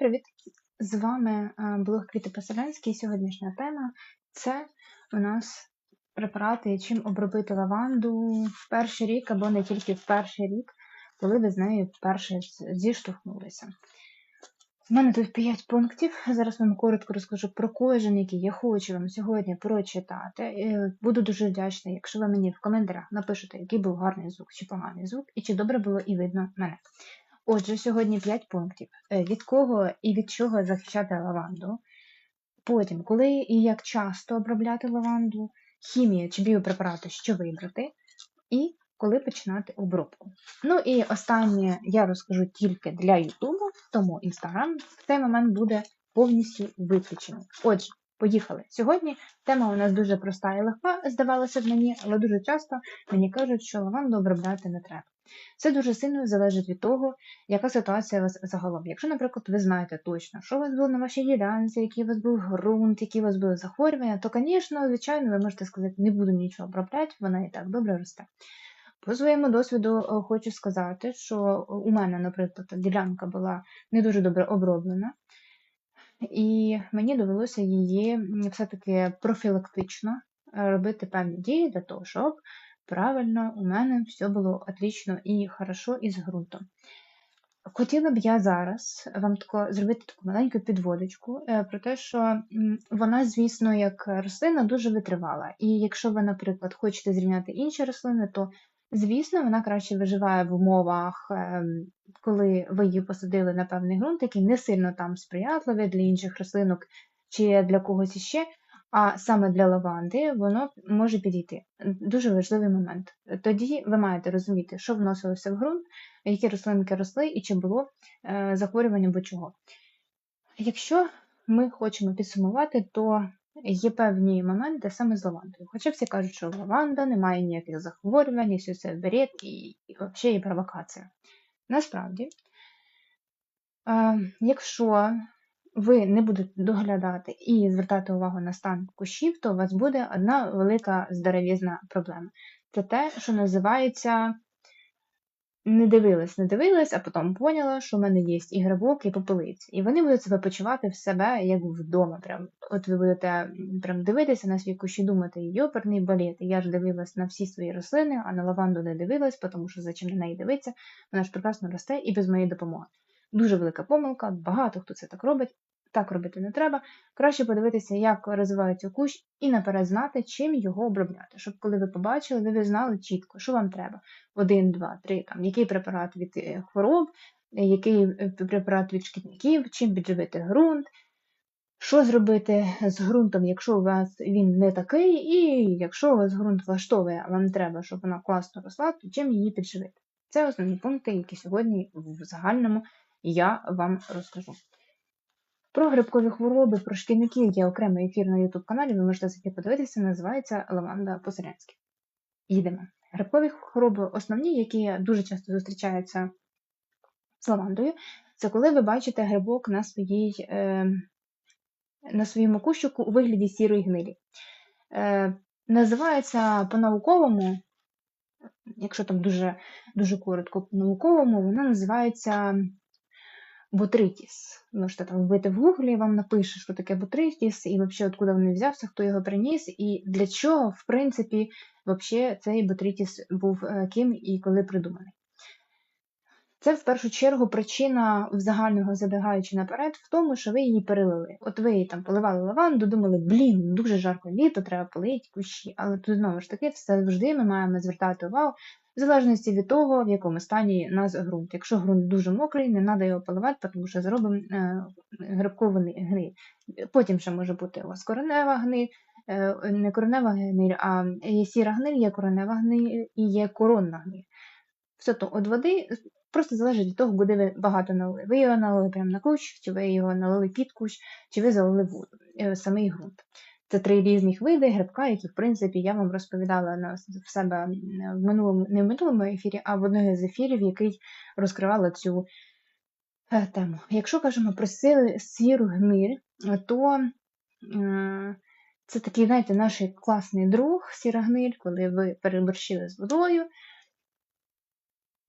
Привіт! З вами е, блог Квіти Поселянський. Сьогоднішня тема це у нас препарати, чим обробити лаванду в перший рік або не тільки в перший рік, коли ви з нею вперше зіштовхнулися. У мене тут 5 пунктів. Зараз вам коротко розкажу про кожен, який я хочу вам сьогодні прочитати. Буду дуже вдячна, якщо ви мені в коментарях напишете, який був гарний звук чи поганий звук, і чи добре було і видно мене. Отже, сьогодні 5 пунктів. Е, Від кого і від чого захищати лаванду. Потім, коли і як часто обробляти лаванду, хімія чи біопрепарати, що вибрати, і коли починати обробку. Ну і останнє я розкажу тільки для Ютубу, тому Інстаграм в цей момент буде повністю виключений. Отже, поїхали. Сьогодні тема у нас дуже проста і легка, здавалося б мені, але дуже часто мені кажуть, що лаванду обробляти не треба. Це дуже сильно залежить від того, яка ситуація у вас загалом. Якщо, наприклад, ви знаєте точно, що у вас було на вашій ділянці, який у вас був ґрунт, які у вас були захворювання, то, звісно, звичайно, ви можете сказати, не буду нічого обробляти, вона і так добре росте. По своєму досвіду е, хочу сказати, що у мене, наприклад, ділянка була не дуже добре оброблена, і мені довелося її все-таки профілактично е, робити певні дії для того, щоб правильно у мене все було отлично і хорошо із ґрунтом. Хотіла б я зараз вам тако зробити таку маленьку підводочку е, про те, що вона, звісно, як рослина дуже витривала. І якщо ви, наприклад, хочете зрівняти інші рослини, то звісно вона краще виживає в умовах, ем, коли ви її посадили на певний ґрунт, який не сильно там сприятливий для інших рослинок чи для когось іще. А саме для лаванди воно може підійти. Дуже важливий момент. Тоді ви маєте розуміти, що вносилося в ґрунт, які рослинки росли і чи було е, захворювання або чого. Якщо ми хочемо підсумувати, то є певні моменти саме з лавандою. Хоча всі кажуть, що лаванда не має ніяких захворювань, і все це і, і взагалі є провокація. Насправді, е, якщо ви не будете доглядати і звертати увагу на стан кущів, то у вас буде одна велика здоровізна проблема. Це те, що називається не дивилась, не дивилась, а потім поняла, що в мене є і грибок, і попелиць. І вони будуть себе почувати в себе як вдома. Прям. От ви будете прям дивитися на свій кущ і думати, йоперний балет. Я ж дивилась на всі свої рослини, а на лаванду не дивилась, тому що зачем на неї дивитися, вона ж прекрасно росте і без моєї допомоги. Дуже велика помилка, багато хто це так робить. Так робити не треба. Краще подивитися, як розвивається кущ, і наперед знати, чим його обробляти. Щоб коли ви побачили, ви, знали чітко, що вам треба. Один, два, три, там, який препарат від е, хвороб, е, який е, препарат від шкідників, чим підживити ґрунт, що зробити з ґрунтом, якщо у вас він не такий, і якщо у вас ґрунт влаштовує, а вам треба, щоб вона класно росла, то чим її підживити. Це основні пункти, які сьогодні в загальному я вам розкажу. Про грибкові хвороби, про шкідників є окремий ефір на YouTube каналі, ви можете зайти подивитися, називається Лаванда по-селянськи. Їдемо. Грибкові хвороби основні, які дуже часто зустрічаються з лавандою, це коли ви бачите грибок на, своїй, е, на своєму кущику у вигляді сірої гнилі. Е, називається по-науковому, якщо там дуже, дуже коротко по-науковому, вона називається Ботритіс. Можете там вбити в гуглі, і вам напише, що таке ботритіс, і взагалі откуда він взявся, хто його приніс, і для чого, в принципі, вообще цей ботритіс був е, ким і коли придуманий. Це в першу чергу причина загального забігаючи наперед в тому, що ви її перелили. От ви її там поливали лаванду, думали, блін, дуже жарко літо, треба полити кущі. Але тут знову ж таки, все завжди ми маємо звертати увагу в залежності від того, в якому стані нас ґрунт. Якщо ґрунт дуже мокрий, не треба його поливати, тому що зробимо е, грибкову гниль. Потім ще може бути у вас коренева гниль, е, не коренева гниль, а є сіра гниль, є коренева гниль і є коронна гниль. Все то від води просто залежить від того, куди ви багато налили. Ви його налили прямо на кущ, чи ви його налили під кущ, чи ви залили воду, е, самий ґрунт. Це три різних види грибка, які, в принципі, я вам розповідала на в себе в минулому, не в минулому ефірі, а в одному з ефірів, який розкривала цю е, тему. Якщо кажемо про сіру гниль, то це такий, знаєте, наш класний друг, сіра гниль, коли ви переборщили з водою,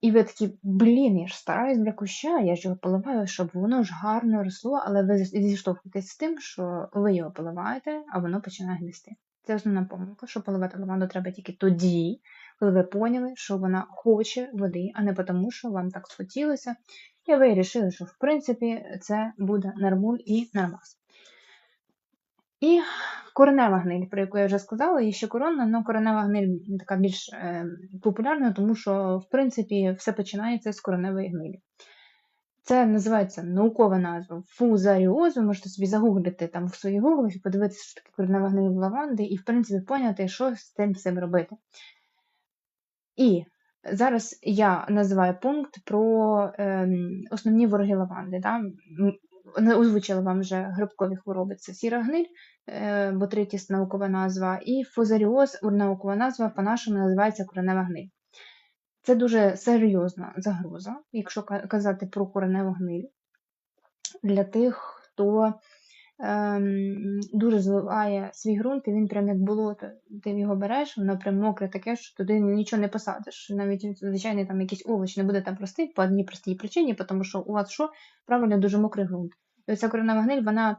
І ви такі, блін, я ж стараюсь для куща, я ж його поливаю, щоб воно ж гарно росло, але ви зіштовхуєтесь з тим, що ви його поливаєте, а воно починає гнисти. Це основна помилка, що поливати лаванду треба тільки тоді, коли ви поняли, що вона хоче води, а не тому, що вам так схотілося, і ви вирішили, що в принципі це буде нормуль і нормас. І коренева гниль, про яку я вже сказала, і ще коронна, але коренева гниль така більш е, популярна, тому що, в принципі, все починається з кореневої гнилі. Це називається наукова назва фузаріоз. Ви можете собі загуглити там в своїй гуглі, подивитися, що таке коренева гниль лаванди, і, в принципі, поняти, що з цим всім робити. І зараз я називаю пункт про е, основні вороги лаванди. Да? Озвучила вам вже грибкові хвороби це сіра гниль, е, ботритіс наукова назва, і фузаріоз, наукова назва, по-нашому називається коренева гниль. Це дуже серйозна загроза, якщо казати про кореневу гниль, для тих, хто ем, дуже зливає свій ґрунт, і він прям як болото. Ти його береш, воно прям мокре таке, що туди нічого не посадиш. Навіть звичайний там якийсь овоч не буде там рости по одній простій причині, тому що у вас що правильно дуже мокрий ґрунт. І оця коренева гниль, вона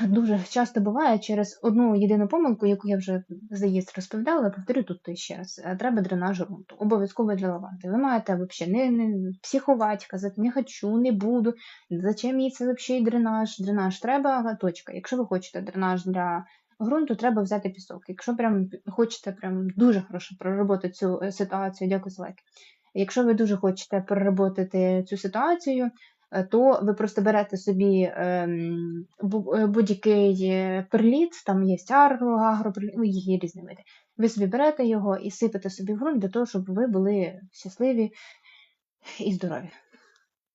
дуже часто буває через одну єдину помилку, яку я вже здається розповідала, повторю тут ще раз. Е, треба дренаж ґрунту. Обов'язково для лаванди. Ви маєте взагалі не, не психувати, казати, не хочу, не буду. Зачем їй це взагалі дренаж? Дренаж треба, точка. Якщо ви хочете дренаж для ґрунту, треба взяти пісок. Якщо прям хочете прям дуже хорошо проработати цю е, ситуацію, дякую за лайк. Якщо ви дуже хочете проработати цю ситуацію, то ви просто берете собі ем, е, будь-який перліт, там є арго, агроперліт, ну, їх різні види. Ви собі берете його і сипете собі в ґрунт для того, щоб ви були щасливі і здорові.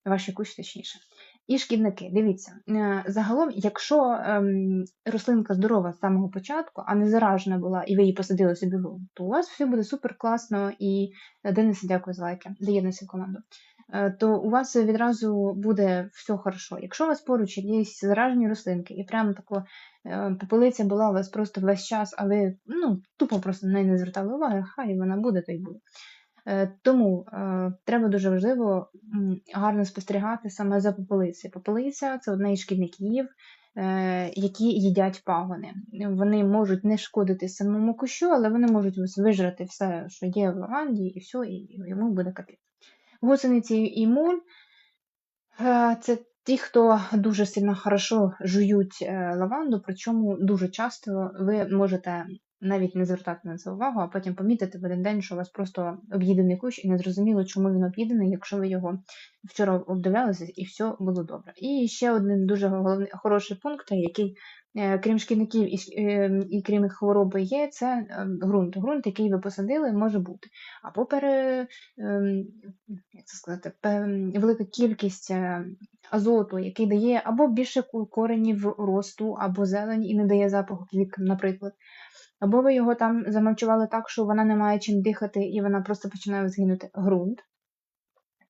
Ваші кущі точніше. І шкідники, дивіться, е, загалом, якщо ем, рослинка здорова з самого початку, а не заражена була, і ви її посадили собі в ґрунт, то у вас все буде супер класно і Денис, дякую за лайки, доєднуйся в команду. Е, то у вас відразу буде все хорошо. Якщо у вас поруч є заражені рослинки, і прямо тако е, попелиця була у вас просто весь час, а ви ну, тупо просто на неї не звертали уваги, хай вона буде, то й буде. Е, тому треба дуже важливо гарно спостерігати саме за попелицею. Попелиця це одне із шкідників, які їдять пагони. Вони можуть не шкодити самому кущу, але вони можуть вижрати все, що є в лаванді, і все, і йому буде капець. Гусениці і муль е, це ті, хто дуже сильно хорошо жують е, лаванду, причому дуже часто ви можете навіть не звертати на це увагу, а потім помітити в один день, що у вас просто об'їдений кущ, і не зрозуміло, чому він об'їдений, якщо ви його вчора обдивлялися, і все було добре. І ще один дуже головний хороший пункт, який, е, крім шкідників і е, і крім хвороби є, це е, ґрунт. Ґрунт, який ви посадили, може бути. Або пере, як це сказати, велика кількість азоту, який дає або більше коренів росту, або зелень і не дає запаху квік, наприклад. Або ви його там замовчували так, що вона не має чим дихати, і вона просто починає згинути ґрунт.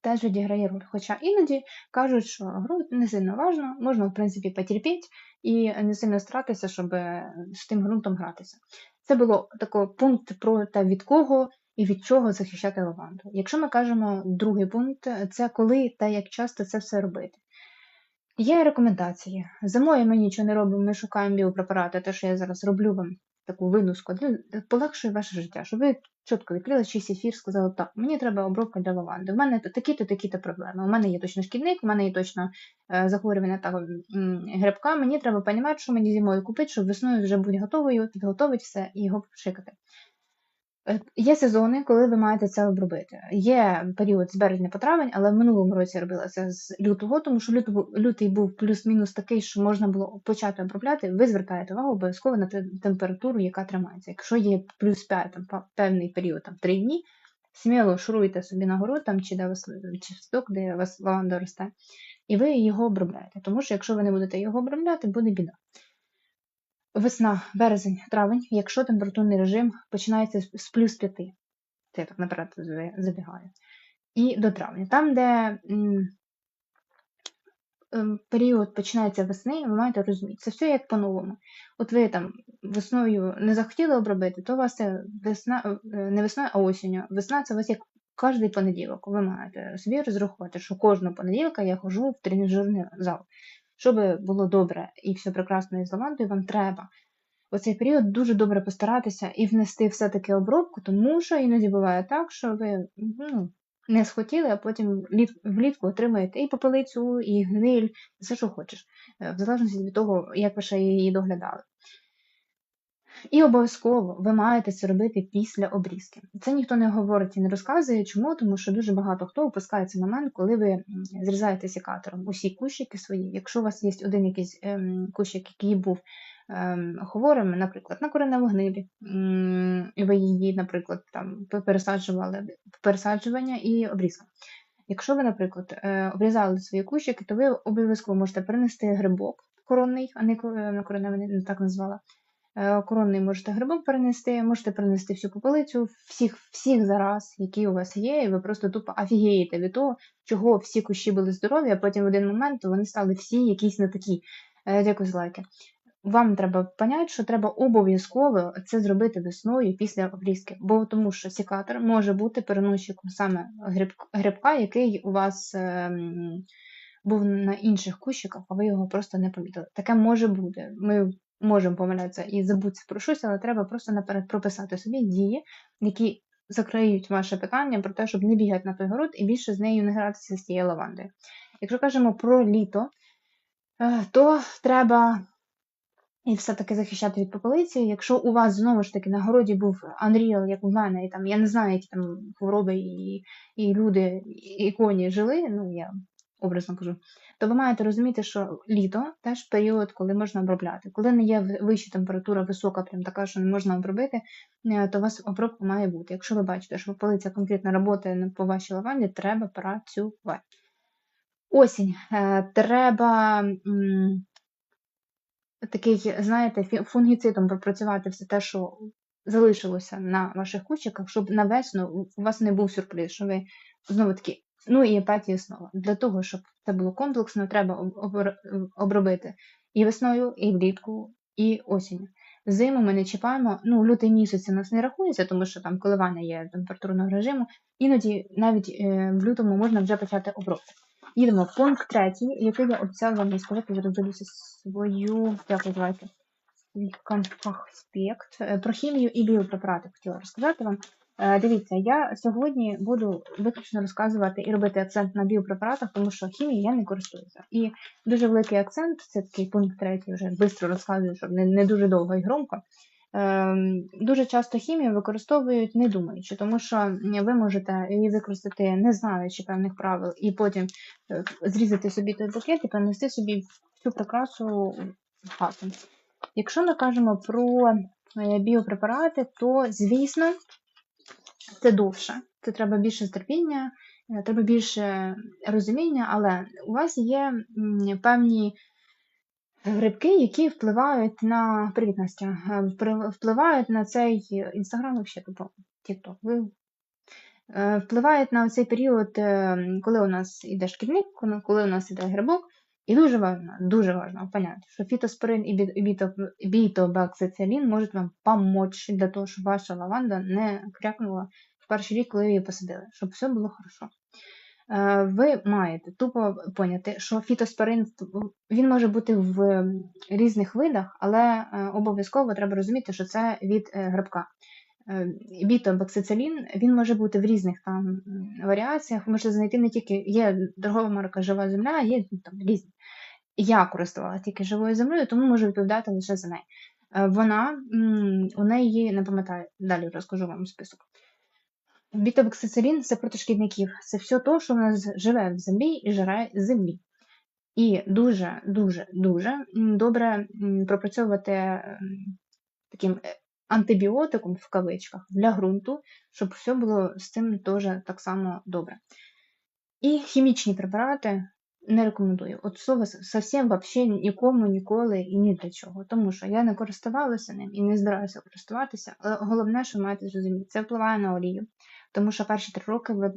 Теж відіграє роль. Хоча іноді кажуть, що ґрунт не сильно важно, можна, в принципі, потерпіти і не сильно стратися, щоб з тим ґрунтом гратися. Це було такий пункт про те, від кого і від чого захищати лаванду. Якщо ми кажемо другий пункт, це коли та як часто це все робити. Є рекомендації. Зимою ми нічого не робимо, ми шукаємо біопрепарати, те, що я зараз роблю вам таку винуску, полегшує ваше життя, щоб ви чітко відкрили чийсь ефір, сказали, так, мені треба обробка для лаванди. У мене такі-то, такі-то проблеми. У мене є точно шкідник, у мене є точно е, захворювання та грибка. Мені треба розуміти, що мені зимою купити, щоб весною вже бути готовою, підготовити все і його пшикати. Е, є сезони, коли ви маєте це обробити. Є період з березня по травень, але в минулому році робила це з лютого, тому що лютий був плюс-мінус такий, що можна було почати обробляти. Ви звертаєте увагу обов'язково на температуру, яка тримається. Якщо є плюс 5 там, певний період, там 3 дні, сміло шуруйте собі на город там, чи де вас чи сток, де вас лаванда росте, і ви його обробляєте. Тому що якщо ви не будете його обробляти, буде біда. Весна, березень, травень, якщо температурний режим починається з плюс 5, це я так наперед забігаю, і до травня. Там, де м, м, період починається весни, ви маєте розуміти, це все як по-новому. От ви там весною не захотіли обробити, то у вас це весна, е, не весна, а осінню. Весна це у вас як кожний понеділок ви маєте собі розрахувати, що кожного понеділка я ходжу в тренажерний зал. Щоб було добре і все прекрасно із лавандою, вам треба у цей період дуже добре постаратися і внести все-таки обробку, тому що іноді буває так, що ви ну, не схотіли, а потім влітку отримаєте і попелицю, і гниль, все, що хочеш, е, в залежності від того, як ви ще її доглядали. І обов'язково ви маєте це робити після обрізки. Це ніхто не говорить і не розказує. Чому? Тому що дуже багато хто опускається момент, коли ви зрізаєте секатором усі кущики свої. Якщо у вас є один якийсь ем, кущик, який був ем, хворим, наприклад, на кореневу гнилі, ви її, наприклад, там пересаджували пересаджування і обрізка. Якщо ви, наприклад, е, обрізали свої кущики, то ви обов'язково можете принести грибок коронний, а не кореневий, не так назвала. Е, коронний можете грибок перенести, можете перенести всю попелицю, всіх всіх зараз, які у вас є, і ви просто тупо офігієте від того, чого всі кущі були здорові, а потім в один момент вони стали всі якісь не такі. Е, Дякую за лайки. Вам треба поняти, що треба обов'язково це зробити весною після обрізки, бо тому що секатор може бути переносчиком саме гриб, грибка, який у вас е, був на інших кущиках, а ви його просто не помітили. Таке може бути. Ми можемо помилятися і забутися про щось, але треба просто наперед прописати собі дії, які закриють ваше питання про те, щоб не бігати на той город і більше з нею не гратися з цією лавандою. Якщо кажемо про літо, е, то треба і все-таки захищати від попелиці. Якщо у вас знову ж таки на городі був Unreal, як у мене, і там я не знаю, які там хвороби і і люди, і коні жили, ну я образно кажу, то ви маєте розуміти, що літо теж період, коли можна обробляти. Коли не є вища температура, висока, прям така, що не можна обробити, е, то у вас обробка має бути. Якщо ви бачите, що полиця конкретно працює по вашій лаванді, треба працювати. Осінь. Е, треба такий, знаєте, фунгіцидом пропрацювати все те, що залишилося на ваших кущиках, щоб на весну у вас не був сюрприз, що ви знову таки Ну і епатія основа. Для того, щоб це було комплексно, треба обробити і весною, і влітку, і осінню. Зиму ми не чіпаємо, ну, лютий місяць у нас не рахується, тому що там коливання є температурного режиму. Іноді навіть е, в лютому можна вже почати обробку. Їдемо в пункт третій, який я обіцяла вам розказати, зараз дивлюся свою дякую, давайте, конспект. Е, про хімію і біопрепарати хотіла розказати вам. Е, дивіться, я сьогодні буду виключно розказувати і робити акцент на біопрепаратах, тому що хімією я не користуюся. І дуже великий акцент, це такий пункт третій, вже швидко розказую, щоб не, не дуже довго і громко. Ем, дуже часто хімію використовують не думаючи, тому що ви можете її використати, не знаючи певних правил, і потім е, зрізати собі той пакет і перенести собі всю прикрасу в хату. Якщо ми кажемо про е, біопрепарати, то, звісно, це довше. Це треба більше терпіння, е, треба більше розуміння, але у вас є певні грибки, які впливають на привіт, Настя, е, впливають на цей інстаграм, взагалі, тобто тікток. Е, впливають на цей період, коли у нас іде шкідник, коли у нас іде грибок. І дуже важливо, дуже важливо поняти, що фітоспорин і бітобаксицилін можуть вам допомогти для того, щоб ваша лаванда не крякнула перший рік, коли її посадили, щоб все було хорошо. Е, ви маєте тупо поняти, що фітоспорин він може бути в різних видах, але е, обов'язково треба розуміти, що це від е, грибка. Бітобаксицилін, він може бути в різних там варіаціях, можете знайти не тільки є торгова марка Жива земля, є там різні. Я користувалася тільки живою землею, тому можу відповідати лише за неї. Вона у неї не пам'ятаю, далі розкажу вам список. Бітобоксицилін це проти шкідників. Це все те, що в нас живе в землі і жирає землі. І дуже-дуже дуже добре пропрацьовувати таким е, антибіотиком в кавичках для ґрунту, щоб все було з цим теж так само добре. І хімічні препарати не рекомендую. От слово зовсім взагалі нікому ніколи і ні для чого. Тому що я не користувалася ним і не збираюся користуватися. Але головне, що маєте зрозуміти, це впливає на олію. Тому що перші три роки ви,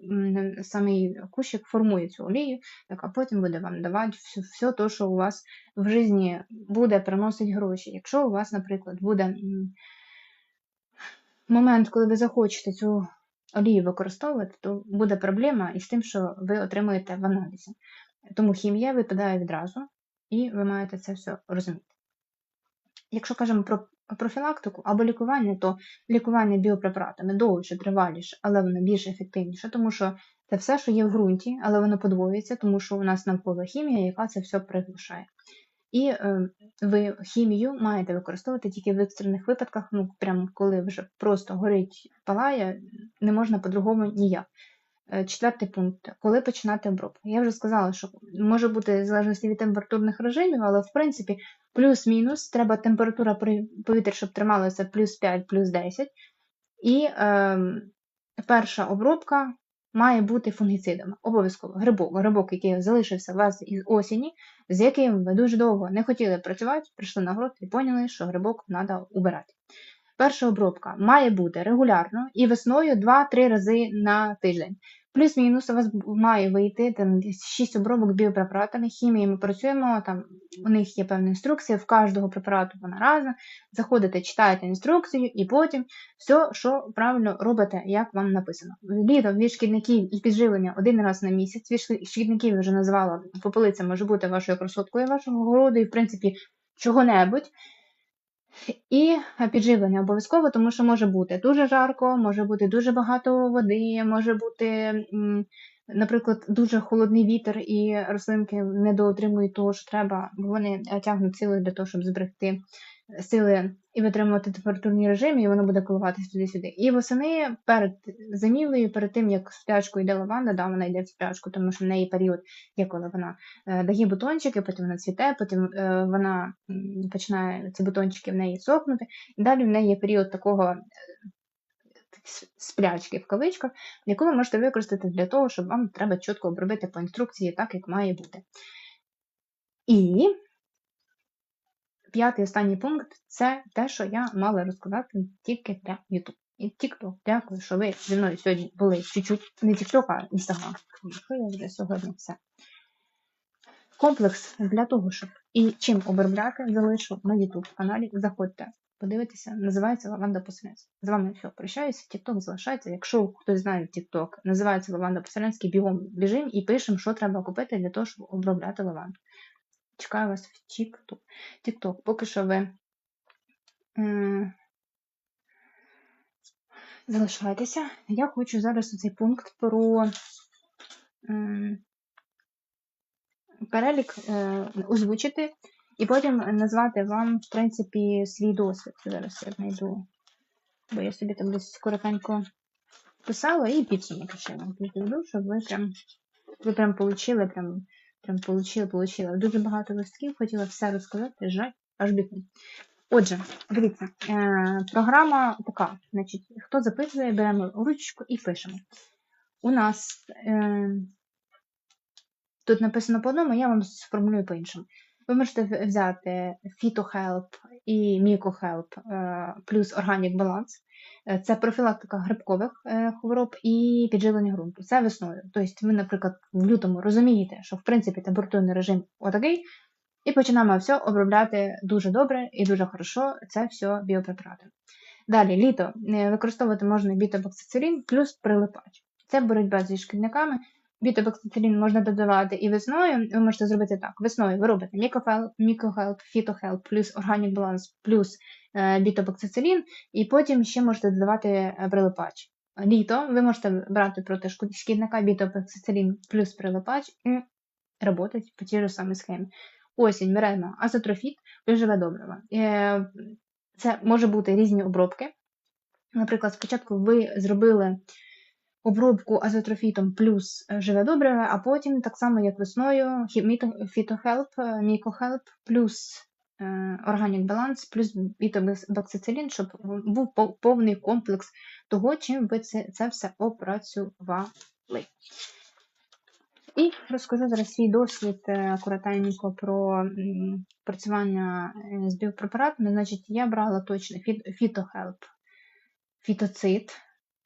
самий кущик формує цю олію, яка потім буде вам давати все, все те, що у вас в житті буде приносити гроші. Якщо у вас, наприклад, буде момент, коли ви захочете цю олії використовувати, то буде проблема із тим, що ви отримуєте в аналізі. Тому хімія випадає відразу, і ви маєте це все розуміти. Якщо кажемо про профілактику або лікування, то лікування біопрепаратами довше, триваліше, але воно більш ефективніше, тому що це все, що є в ґрунті, але воно подвоюється, тому що у нас навколо хімія, яка це все приглушає. І е, ви хімію маєте використовувати тільки в екстрених випадках, ну прямо коли вже просто горить, палає, не можна по-другому ніяк. Е, четвертий пункт. Коли починати обробку? Я вже сказала, що може бути в залежності від температурних режимів, але в принципі плюс-мінус треба температура повітря, щоб трималася плюс 5, плюс 10. І е, перша обробка має бути фунгіцидами. Обов'язково грибок, грибок, який залишився у вас із осені, з яким ви дуже довго не хотіли працювати, прийшли на город і поняли, що грибок треба убирати. Перша обробка має бути регулярно і весною 2-3 рази на тиждень. Плюс-мінус у вас має вийти там 6 обробок біопрепаратами, хімії ми працюємо, там у них є певна інструкція, в кожного препарату вона разна. Заходите, читаєте інструкцію і потім все, що правильно робите, як вам написано. Літом від шкідників і підживлення один раз на місяць. Від шкідників вже називала попелиця може бути вашою красоткою вашого городу, і в принципі чого-небудь. І підживлення обов'язково, тому що може бути дуже жарко, може бути дуже багато води, може бути, наприклад, дуже холодний вітер, і рослинки не доотримують того, що треба, бо вони тягнуть сили для того, щоб зберегти сили і витримувати температурні режими, і воно буде коливатися туди-сюди. І восени перед зимівлею, перед тим, як в йде лаванда, да, вона йде в сплячку, тому що в неї період є, коли вона е, дає бутончики, потім вона цвіте, потім е, вона починає ці бутончики в неї сохнути, і далі в неї є період такого. Е, сплячки в кавичках, яку ви можете використати для того, щоб вам треба чітко обробити по інструкції так, як має бути. І п'ятий останній пункт це те, що я мала розказати тільки для YouTube. І TikTok. Дякую, що ви зі мною сьогодні були чуть-чуть не TikTok, а Instagram. Що я вже сьогодні все. Комплекс для того, щоб і чим обробляти, залишу на YouTube каналі. Заходьте, подивитися, називається Лаванда Поселенський. З вами все, прощаюся, TikTok залишається. Якщо хтось знає TikTok, називається Лаванда Поселенський, бігом біжимо і пишемо, що треба купити для того, щоб обробляти лаванду. Чекаю вас в TikTok. Поки що ви залишайтеся. Я хочу зараз цей пункт про перелік е, озвучити і потім назвати вам, в принципі, свій досвід. Зараз я знайду, бо я собі там десь коротенько писала і підсумок ще вам підведу, щоб ви прям ви прям получили прям Прям получила, получила. Дуже багато листків, хотіла все розказати, жаль, аж бігу. Отже, дивіться, е, програма така. значить, Хто записує, беремо ручку і пишемо. У нас е, тут написано по одному, я вам сформулюю по-іншому. Ви можете взяти PhytoHelp і MicoHelp е, плюс Organic Balance. Е, це профілактика грибкових е, хвороб і підживлення ґрунту. Це весною. Тобто, ви, наприклад, в лютому розумієте, що в принципі температурний режим отакий, і починаємо все обробляти дуже добре і дуже хорошо. Це все біопрепарати. Далі, літо використовувати можна бітобоксицилін плюс прилипач. Це боротьба зі шкідниками. Бітобоксицилін можна додавати і весною. Ви можете зробити так. Весною ви робите мікохелп, фітохелп, плюс органік баланс, плюс е, бітобоксицилін, і потім ще можете додавати е, прилипач. Літо ви можете брати проти шкідника бітобоксицилін плюс прилипач і працювати по тій ж самій схемі. Осінь беремо азотрофіт, живе добриво. Е, це може бути різні обробки. Наприклад, спочатку ви зробили обробку азотрофітом плюс е, живе добриве, а потім, так само як весною, фітохелп, е, мікохелп плюс органік баланс, плюс бітобоксицилін, щоб був повний комплекс того, чим ви це, все опрацювали. І розкажу зараз свій досвід е, коротенько про працювання з біопрепаратами. Значить, я брала точно фітохелп, фітоцит,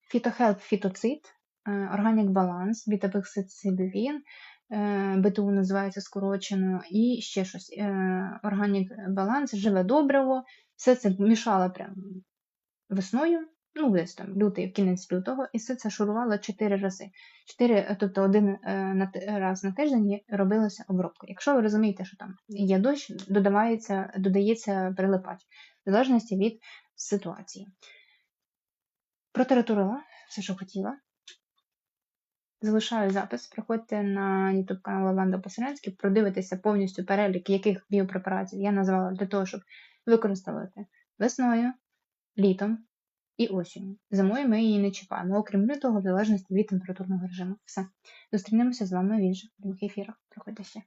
Фітохелп фітоцит, органік баланс, бітапексицидовін, е, БТУ називається скорочено, і ще щось. Органік баланс, живе добриво. Все це мішала прямо весною ну, десь там лютий, кінець лютого, і все це шурувало 4 рази. 4, тобто один е, раз на тиждень робилася обробка. Якщо ви розумієте, що там є дощ, додається прилипач, в залежності від ситуації. Протаратурила все, що хотіла. Залишаю запис. Приходьте на YouTube канал Лаванда Поселянський, продивитися повністю перелік, яких біопрепаратів я назвала для того, щоб використовувати весною, літом і осінню. Зимою ми її не чіпаємо, окрім лютого, в залежності від температурного режиму. Все. Зустрінемося з вами в інших прямих ефірах. Приходьте ще.